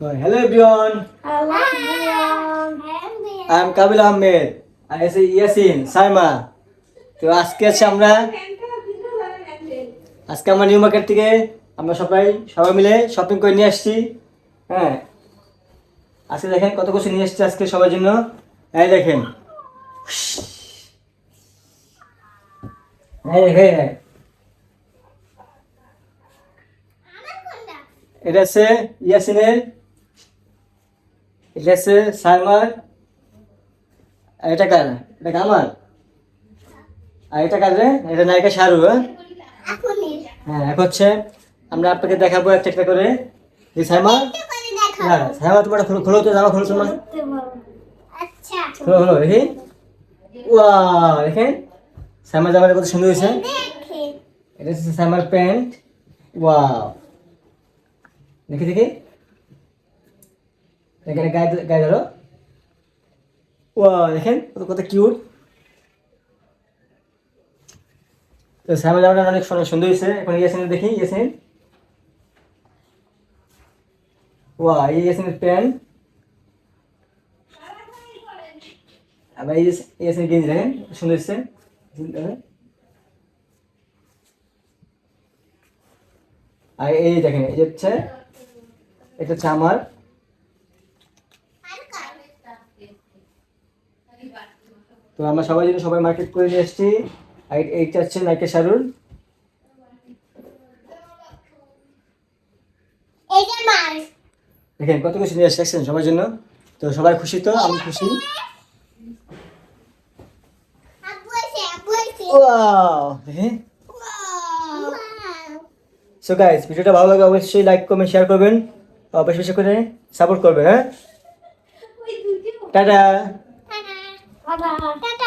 Hello everyone I am Kabil Ahmed আর এসে ইয়াসিন সাইমা তো আজকে আছে আমরা আজকে আমরা নিউ মার্কেট থেকে আমরা সবাই সবাই মিলে শপিং করে নিয়ে আসছি। হ্যাঁ। আজকে দেখেন কত কিছু নিয়ে এসছি আজকে সবার জন্য। এই দেখেন। এই দেখেন। এটা হচ্ছে ইয়াসিনের এটা হচ্ছে সাইমার আর এটা কার? এটা আমার আর এটা কার রে? এটা নায়িকা শাহরু হ্যাঁ? হ্যাঁ এখন হচ্ছে আমরা আপনাকে দেখাবো একটা একটা করে। যে সাইমা? হ্যাঁ সাইমা তোমার খোলো খোলো তো জামা খোলো তোমার আচ্ছা। খোলো খোলো দেখি। ওয়া দেখেন সাইমার জামাটা কত সুন্দর হয়েছে। এটা হচ্ছে সাইমার প্যান্ট। ওয়াও। দেখি দেখি। এখানে গায়ে গায়ে ধরো। ওয়া দেখেন কত কিউট তো সাইমার জামাটা অনেক সুন্দর হয়েছে। এখন ইয়াসিন দেখি, ইয়াসিন। ওয়া এই ইয়াসিনের প্যান্ট। আবার এই ইয়াসিনের গেঞ্জি, দেখেন, সুন্দর হয়েছে। আর এই দেখেন, এই হচ্ছে এটা হচ্ছে আমার তো আমরা সবাই জন্য সবাই মার্কেট করে নিয়ে এসেছি। এইটা হচ্ছে নাইকে মার দেখেন কত কিছু নিয়ে এসেছেন সবার জন্য। তো সবাই খুশি তো? আমি খুশি। সো গাইস ভিডিওটা ভালো লাগে অবশ্যই লাইক কমেন্ট শেয়ার করবেন। বেশি বেশি করে সাপোর্ট করবেন হ্যাঁ? টাটা! Tata tata